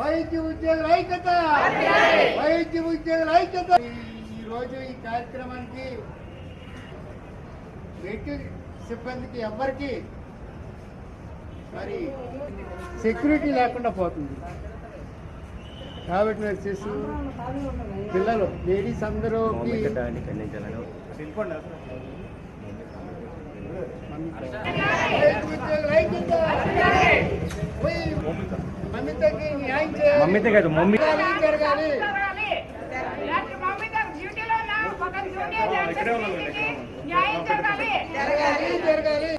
వైద్య ఉద్యోగుల ఐక్యత వైద్య ఉద్యోగుల ఐక్యత ఈ- ఈ రోజు ఈ కార్యక్రమానికి వెయిట్ సిబ్బందికి ఎవ్వరికి మరి సెక్యూరిటీ లేకుండా పోతుంది కాబట్టి మరి శిశు పిల్లలు లేడీస్ చేయాలి. మమ్మితే కాదు మమ్మీ జరగాలి, జరగాలి న్యాయం జరగాలి.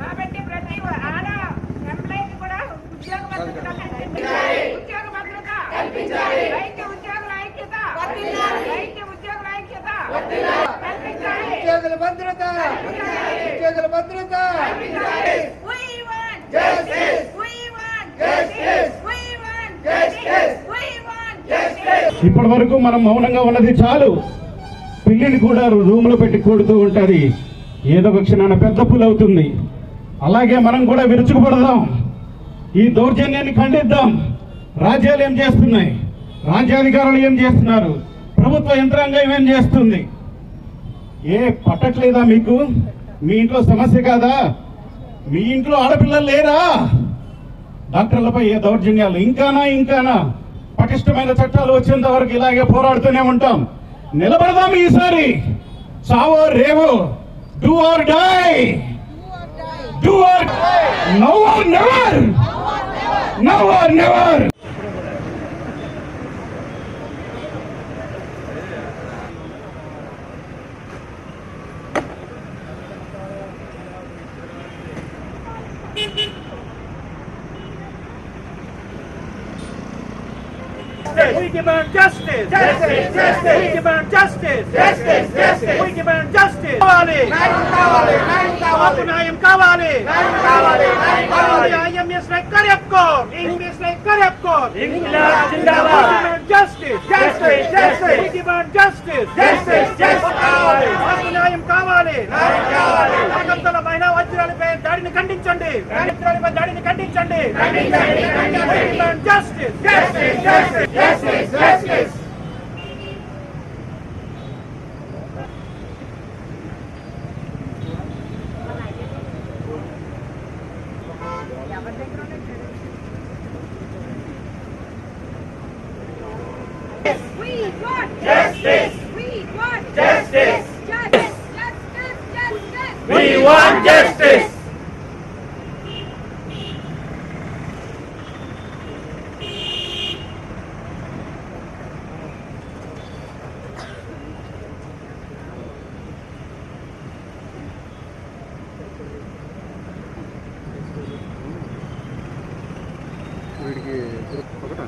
కాబట్టి ప్రతి ఆడ ఎంప్లాయీకి కూడా ఉద్యోగ భద్రత కల్పించాలి. ఉద్యోగ భద్రత కల్పించాలి. రైతు ఉద్యోగుల ఐక్యత రైతు ఉద్యోగుల ఐక్యత కల్పించాలి. ఉద్యోగుల భద్రత. ఉద్యోగుల భద్రత! ఇప్పటి వరకు మనం మౌనంగా ఉన్నది చాలు. పిల్లిని కూడా రూమ్లో పెట్టి కొడుతూ ఉంటుంది. ఏదో ఒక క్షణాన పెద్ద పులి అవుతుంది. అలాగే మనం కూడా విరుచుకుపడదాం. ఈ దౌర్జన్యాన్ని ఖండిద్దాం. రాజ్యాలు ఏం చేస్తున్నాయి? రాజ్యాధికారులు ఏం చేస్తున్నారు? ప్రభుత్వ యంత్రాంగం ఏం చేస్తుంది? ఏ పట్టట్లేదా మీకు? మీ ఇంట్లో సమస్య కాదా? మీ ఇంట్లో ఆడపిల్లలు లేరా? డాక్టర్లపై ఏ దౌర్జన్యాలు? ఇంకానా ఇంకానా? పటిష్టమైన చట్టాలు వచ్చేంత వరకు ఇలాగే పోరాడుతూనే ఉంటాం. నిలబడదాం ఈసారి. చావో రేవో do or die. do or no or never. No or never. Beep, beep. Never We demand justice. Justice. Justice. We demand justice. Justice. Justice. We demand justice. కావాలి మాకు న్యాయం కావాలి IMS like కరెప్కోర్ English like కరెప్కోర్ Inquilab Zindabad justice justice justice we demand justice justice justice కావాలి మాకు న్యాయం కావాలి న్యాయం కావాలి నాగంతలమైన వజ్రాలపై దాడిని ఖండించండి వజ్రాలపై దాడిని ఖండించండి ఖండించండి justice justice justice justice justice We want Justice. We want Justice. Justice. Justice. Justice. We want justice. వీడికి ఒకటా